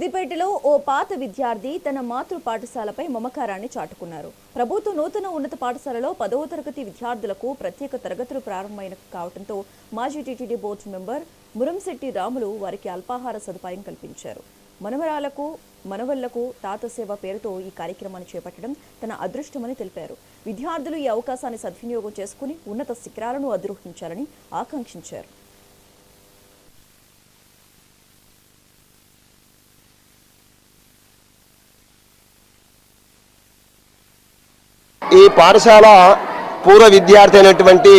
సిద్దిపేటలో ఓ పాత విద్యార్థి తన మాతృ పాఠశాలపై మమకారాన్ని చాటుకున్నారు. ప్రభుత్వ నూతన ఉన్నత పాఠశాలలో పదవ తరగతి విద్యార్థులకు ప్రత్యేక తరగతులు ప్రారంభమైన కావడంతో మాజీ TTD board member Muramshetty Ramulu వారికి అల్పాహార సదుపాయం కల్పించారు. మనవరాలకు మనవళ్ళకు తాత సేవ పేరుతో ఈ కార్యక్రమాన్ని చేపట్టడం తన అదృష్టమని తెలిపారు. విద్యార్థులు ఈ అవకాశాన్ని సద్వినియోగం చేసుకుని ఉన్నత శిఖరాలను అధిరోహించాలని ఆకాంక్షించారు. ఈ పాఠశాల పూర్వ విద్యార్థి అయినటువంటి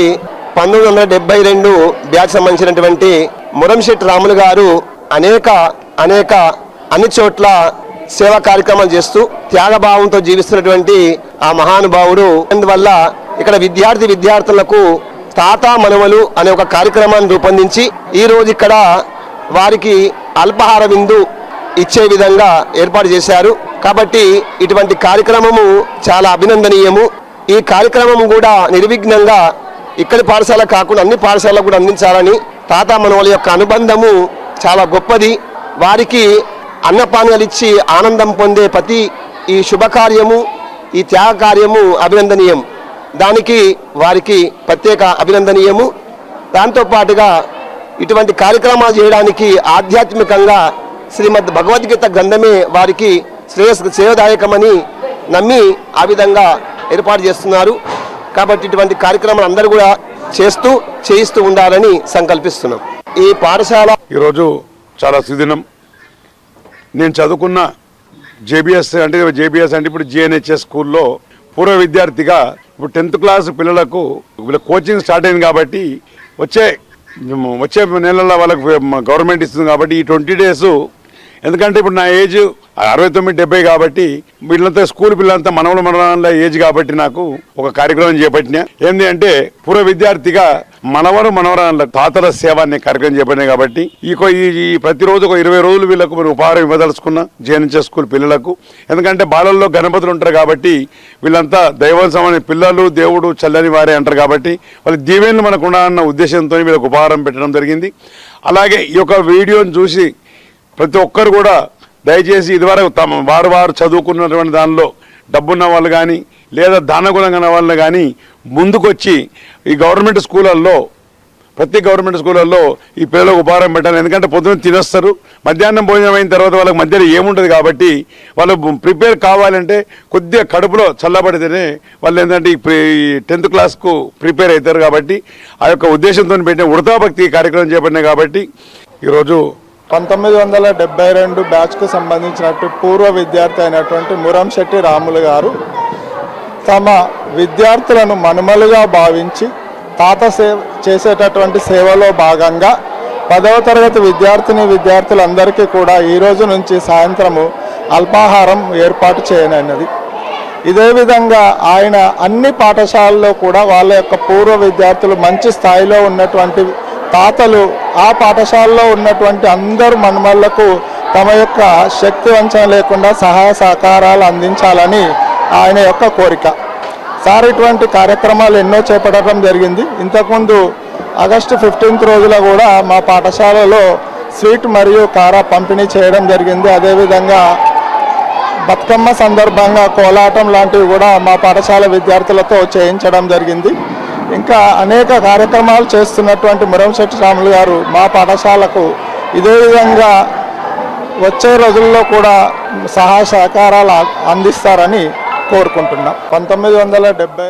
పంతొమ్మిది వందల డెబ్బై రెండు బ్యాచ్ సంబంధించినటువంటి మురంశెట్టి రాములు గారు అనేక అనేక అన్ని చోట్ల సేవా కార్యక్రమాలు చేస్తూ త్యాగభావంతో జీవిస్తున్నటువంటి ఆ మహానుభావుడు. అందువల్ల ఇక్కడ విద్యార్థి విద్యార్థులకు తాత మనవలు అనే ఒక కార్యక్రమాన్ని రూపొందించి ఈ రోజు ఇక్కడ వారికి అల్పాహార విందు ఇచ్చే విధంగా ఏర్పాటు చేశారు. కాబట్టి ఇటువంటి కార్యక్రమము చాలా అభినందనీయము. ఈ కార్యక్రమం కూడా నిర్విఘ్నంగా ఇక్కడి పాఠశాల కాకుండా అన్ని పాఠశాలకు కూడా అందించాలని తాత మనవల యొక్క అనుబంధము చాలా గొప్పది. వారికి అన్నపానీయాలు ఇచ్చి ఆనందం పొందే ప్రతి ఈ శుభకార్యము ఈ త్యాగ కార్యము అభినందనీయం. దానికి వారికి ప్రత్యేక అభినందనీయము. దాంతో పాటుగా ఇటువంటి కార్యక్రమాలు చేయడానికి ఆధ్యాత్మికంగా శ్రీమద్ భగవద్గీత గ్రంథమే వారికి శ్రేయస్ శ్రేయదాయకమని నమ్మి ఆ విధంగా ఏర్పాటు చేస్తున్నారు. కాబట్టి ఇటువంటి కార్యక్రమాలు అందరూ కూడా చేస్తూ చేయిస్తూ ఉండాలని సంకల్పిస్తున్నాం. ఈ పాఠశాల ఈరోజు చాలా సుదినం. నేను చదువుకున్న జేబిఎస్ అంటే జేబిఎస్ అంటే ఇప్పుడు జిఎన్హెచ్ఎస్ స్కూల్లో పూర్వ విద్యార్థిగా ఇప్పుడు టెన్త్ క్లాస్ పిల్లలకు వీళ్ళ కోచింగ్ స్టార్ట్ అయింది కాబట్టి వచ్చే వచ్చే నెలల్లో వాళ్ళకు గవర్నమెంట్ ఇస్తుంది కాబట్టి ఈ ట్వంటీ డేస్ ఎందుకంటే ఇప్పుడు నా ఏజ్ అరవై తొమ్మిది డెబ్బై కాబట్టి వీళ్ళంతా స్కూల్ పిల్లలంతా మనవల మనవల ఏజ్ కాబట్టి నాకు ఒక కార్యక్రమం చేపట్టిన. ఏంటి అంటే పూర్వ విద్యార్థిగా మనవరు మనవరాల తాతల సేవ అనే కార్యక్రమం చేపట్టిన కాబట్టి ఈ ఈ ప్రతిరోజు ఒక ఇరవై రోజులు వీళ్ళకు మనం ఉపహారం ఇవ్వదలుచుకున్నా జేఎన్హెచ్ఎస్ స్కూల్ పిల్లలకు. ఎందుకంటే బాలల్లో గణపతులు ఉంటారు కాబట్టి వీళ్ళంతా దైవోత్సవం పిల్లలు దేవుడు చల్లని వారే అంటారు కాబట్టి వాళ్ళ దీవెనలు మనకు ఉండాలన్న ఉద్దేశంతో వీళ్ళకు ఉపహారం పెట్టడం జరిగింది. అలాగే ఈ యొక్క వీడియోని చూసి ప్రతి ఒక్కరు కూడా దయచేసి ఇదివరకు తమ వారు వారు చదువుకున్నటువంటి దానిలో డబ్బున్న వాళ్ళు కానీ లేదా దానగుణంగా ఉన్న వాళ్ళు కానీ ముందుకొచ్చి ఈ గవర్నమెంట్ స్కూళ్ళల్లో ప్రతి గవర్నమెంట్ స్కూళ్ళల్లో ఈ పిల్లలకు ఉపహారం పెట్టాలి. ఎందుకంటే పొద్దున్న తినేస్తారు మధ్యాహ్నం భోజనం అయిన తర్వాత వాళ్ళకి మధ్యలో ఏముంటుంది కాబట్టి వాళ్ళు ప్రిపేర్ కావాలంటే కొద్దిగా కడుపులో చల్లబడితేనే వాళ్ళు ఏంటంటే ఈ టెన్త్ క్లాస్కు ప్రిపేర్ అవుతారు కాబట్టి ఆ యొక్క ఉద్దేశంతో పెట్టిన ఉడతాభక్తి కార్యక్రమం చేపట్టినాయి కాబట్టి ఈరోజు పంతొమ్మిది వందల డెబ్బై రెండు బ్యాచ్కు సంబంధించినట్టు పూర్వ విద్యార్థి అయినటువంటి మురంశెట్టి రాములు గారు తమ విద్యార్థులను మనుమలుగా భావించి తాత సేవ చేసేటటువంటి సేవలో భాగంగా పదవ తరగతి విద్యార్థిని విద్యార్థులందరికీ కూడా ఈ రోజు నుంచి సాయంత్రము అల్పాహారం ఏర్పాటు చేయనున్నది. ఇదే విధంగా ఆయన అన్ని పాఠశాలల్లో కూడా వాళ్ళ యొక్క పూర్వ విద్యార్థులు మంచి స్థాయిలో ఉన్నటువంటి తాతలు ఆ పాఠశాలలో ఉన్నటువంటి అందరు మనుమళ్ళకు తమ యొక్క శక్తి వంచన లేకుండా సహాయ సహకారాలు అందించాలని ఆయన యొక్క కోరిక. సార్ ఇటువంటి కార్యక్రమాలు ఎన్నో చేపట్టడం జరిగింది. ఇంతకుముందు ఆగస్టు ఫిఫ్టీన్త్ రోజున కూడా మా పాఠశాలలో స్వీట్ మరియు కారా పంపిణీ చేయడం జరిగింది. అదేవిధంగా బతుకమ్మ సందర్భంగా కోలాటం లాంటివి కూడా మా పాఠశాల విద్యార్థులతో చేయించడం జరిగింది. ఇంకా అనేక కార్యక్రమాలు చేస్తున్నటువంటి మురంశెట్టి రాములు గారు మా పాఠశాలకు ఇదే విధంగా వచ్చే రోజుల్లో కూడా సహాయ సహకారాలు అందిస్తారని కోరుకుంటున్నాం. పంతొమ్మిది వందల డెబ్బై